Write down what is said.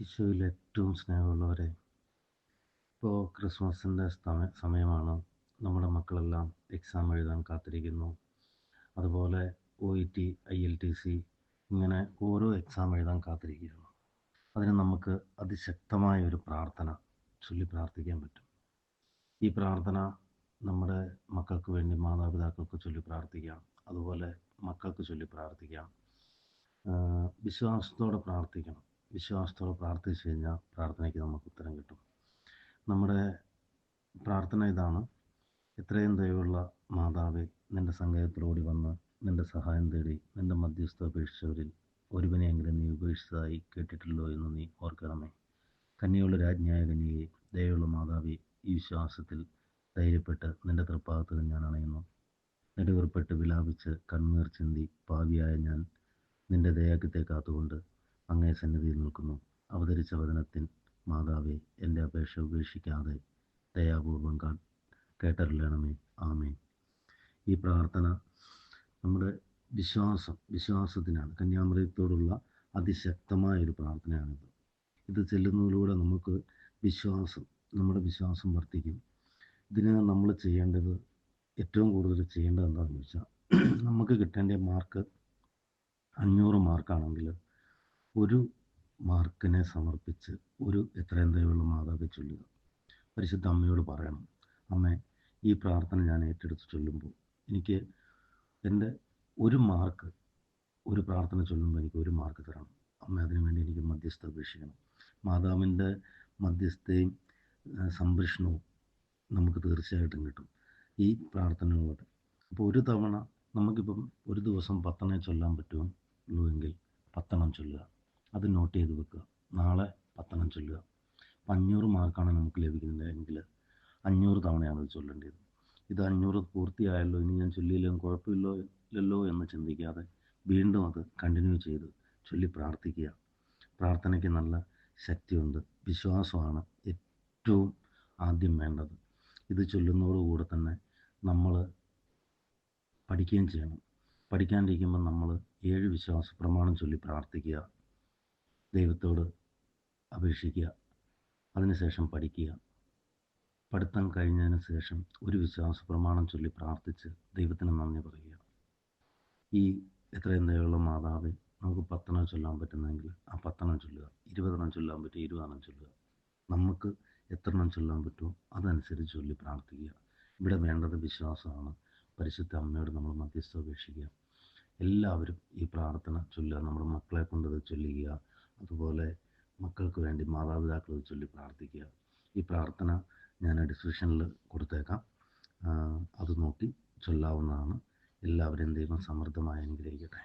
ഈശോയിൽ ഏറ്റവും സ്നേഹമുള്ളവരെ ഇപ്പോൾ ക്രിസ്മസിന്റെ സമയ സമയമാണ്. നമ്മുടെ മക്കളെല്ലാം എക്സാം എഴുതാൻ കാത്തിരിക്കുന്നു. അതുപോലെ O E T I L T C ഇങ്ങനെ ഓരോ എക്സാം എഴുതാൻ കാത്തിരിക്കുകയാണ് അതിന് നമുക്ക് അതിശക്തമായ ഒരു പ്രാർത്ഥന ചൊല്ലി പ്രാർത്ഥിക്കാൻ പറ്റും. ഈ പ്രാർത്ഥന നമ്മുടെ മക്കൾക്ക് വേണ്ടി മാതാപിതാക്കൾക്ക് ചൊല്ലി പ്രാർത്ഥിക്കാം. അതുപോലെ മക്കൾക്ക് ചൊല്ലി പ്രാർത്ഥിക്കാം. വിശ്വാസത്തോടെ പ്രാർത്ഥിക്കണം. വിശ്വാസത്തോടെ പ്രാർത്ഥിച്ചു കഴിഞ്ഞാൽ പ്രാർത്ഥനയ്ക്ക് നമുക്ക് ഉത്തരം കിട്ടും. നമ്മുടെ പ്രാർത്ഥന ഇതാണ്. എത്രയും ദയവുള്ള മാതാവ് നിന്റെ സങ്കേതത്തിലോടി വന്ന് നിന്റെ സഹായം തേടി നിന്റെ മധ്യസ്ഥ അപേക്ഷിച്ചവരിൽ ഒരുവനെയെങ്കിലും നീ ഉപേക്ഷിച്ചതായി കേട്ടിട്ടില്ലോ എന്ന് നീ ഓർക്കണമേ. കന്യയുള്ള രാജ്ഞിയായ കന്യയെ ദയയുള്ള മാതാവി ഈ വിശ്വാസത്തിൽ ധൈര്യപ്പെട്ട് നിന്റെ തൃപ്പാദത്തിൽ ഞാൻ അണയുന്നു. നെടുവേർപ്പെട്ട് വിലാപിച്ച് കണ്ണീർ ചിന്തി പാവിയായ ഞാൻ നിന്റെ ദയാക്കത്തെ കാത്തുകൊണ്ട് അങ്ങേ സന്നിധിയിൽ നിൽക്കുന്നു. അവതരിച്ച വചനത്തിൻ മാതാവെ എന്റെ അപേക്ഷ ഉപേക്ഷിക്കാതെ ദയാപൂർവം കാ കേട്ടറിയണമേ ആമേ ഈ പ്രാർത്ഥന നമ്മുടെ വിശ്വാസം വിശ്വാസത്തിനാണ്. കന്യാമൃതത്തോടുള്ള അതിശക്തമായ ഒരു പ്രാർത്ഥനയാണിത്. ഇത് ചെല്ലുന്നതിലൂടെ നമുക്ക് വിശ്വാസം നമ്മുടെ വിശ്വാസം വർദ്ധിക്കും. ഇതിന് നമ്മൾ ചെയ്യേണ്ടത് ഏറ്റവും കൂടുതൽ ചെയ്യേണ്ടത് എന്താണെന്ന് വെച്ചാൽ നമുക്ക് കിട്ടേണ്ട മാർക്ക് അഞ്ഞൂറ് മാർക്കാണെങ്കിൽ ഒരു മാർക്കിനെ സമർപ്പിച്ച് ഒരു എത്രയും ദയവുള്ള മാതാവെ ചൊല്ലുക. പരിശുദ്ധ അമ്മയോട് പറയണം അമ്മേ ഈ പ്രാർത്ഥന ഞാൻ ഏറ്റെടുത്ത് ചൊല്ലുമ്പോൾ എനിക്ക് എന്റെ ഒരു മാർക്ക് ഒരു പ്രാർത്ഥന ചൊല്ലുമ്പോൾ എനിക്ക് ഒരു മാർക്ക് തരണം. അമ്മ അതിനു വേണ്ടി എനിക്ക് മധ്യസ്ഥ അപേക്ഷിക്കണം. മാതാവിന്റെ മധ്യസ്ഥയും സംരക്ഷണവും നമുക്ക് തീർച്ചയായിട്ടും കിട്ടും ഈ പ്രാർത്ഥനകളോട് അപ്പോൾ ഒരു തവണ നമുക്കിപ്പം ഒരു ദിവസം പത്തെണ്ണേ ചൊല്ലാൻ പറ്റുമെങ്കിൽ എങ്കിൽ പത്തെണ്ണം ചൊല്ലുക. അത് നോട്ട് ചെയ്ത് വെക്കുക. നാളെ പത്തെണ്ണം ചൊല്ലുക. അപ്പം അഞ്ഞൂറ് മാർക്കാണ് നമുക്ക് ലഭിക്കുന്നത് എങ്കിൽ അഞ്ഞൂറ് തവണയാണ് ഇത് ചൊല്ലേണ്ടത് ഇത് അഞ്ഞൂറ് പൂർത്തിയായല്ലോ ഇനി ഞാൻ ചൊല്ലിയില്ലെങ്കിലും കുഴപ്പമില്ലോ ഇല്ലല്ലോ എന്ന് ചിന്തിക്കാതെ വീണ്ടും അത് കണ്ടിന്യൂ ചെയ്ത് ചൊല്ലി പ്രാർത്ഥിക്കുക. പ്രാർത്ഥനയ്ക്ക് നല്ല ശക്തിയുണ്ട്. വിശ്വാസമാണ് ഏറ്റവും ആദ്യം വേണ്ടത്. ഇത് ചൊല്ലുന്നതോടുകൂടെ തന്നെ നമ്മൾ പഠിക്കുകയും ചെയ്യണം. പഠിക്കാണ്ടിരിക്കുമ്പോൾ നമ്മൾ ഏഴ് വിശ്വാസ പ്രമാണം ചൊല്ലി പ്രാർത്ഥിക്കുക. ദൈവത്തോട് അപേക്ഷിക്കുക. അതിനുശേഷം പഠിക്കുക. പഠിത്തം കഴിഞ്ഞതിന് ശേഷം ഒരു വിശ്വാസ പ്രമാണം ചൊല്ലി പ്രാർത്ഥിച്ച് ദൈവത്തിന് നന്ദി പറയുക. ഈ എത്രയും ദയുള്ള മാതാവെ നമുക്ക് പത്തെണ്ണം ചൊല്ലാൻ പറ്റുന്നെങ്കിൽ ആ പത്തെണ്ണം ചൊല്ലുക. ഇരുപതെണ്ണം ചൊല്ലാൻ പറ്റും ഇരുപതെണ്ണം ചൊല്ലുക. നമുക്ക് എത്രണ്ണം ചൊല്ലാൻ പറ്റുമോ അതനുസരിച്ച് ചൊല്ലി പ്രാർത്ഥിക്കുക. ഇവിടെ വേണ്ടത് വിശ്വാസമാണ്. പരിശുദ്ധ അമ്മയോട് നമ്മൾ മധ്യസ്ഥ അപേക്ഷിക്കുക. എല്ലാവരും ഈ പ്രാർത്ഥന ചൊല്ലുക. നമ്മുടെ മക്കളെ കൊണ്ടത് ചൊല്ലുക. അതുപോലെ മക്കൾക്ക് വേണ്ടി മാതാപിതാക്കൾ ചൊല്ലി പ്രാർത്ഥിക്കുക. ഈ പ്രാർത്ഥന ഞാൻ ഡിസ്ക്രിപ്ഷനിൽ കൊടുത്തേക്കാം. അത് നോക്കി ചൊല്ലാവുന്നതാണ്. എല്ലാവരെയും ദൈവം സമൃദ്ധമായി അനുഗ്രഹിക്കട്ടെ.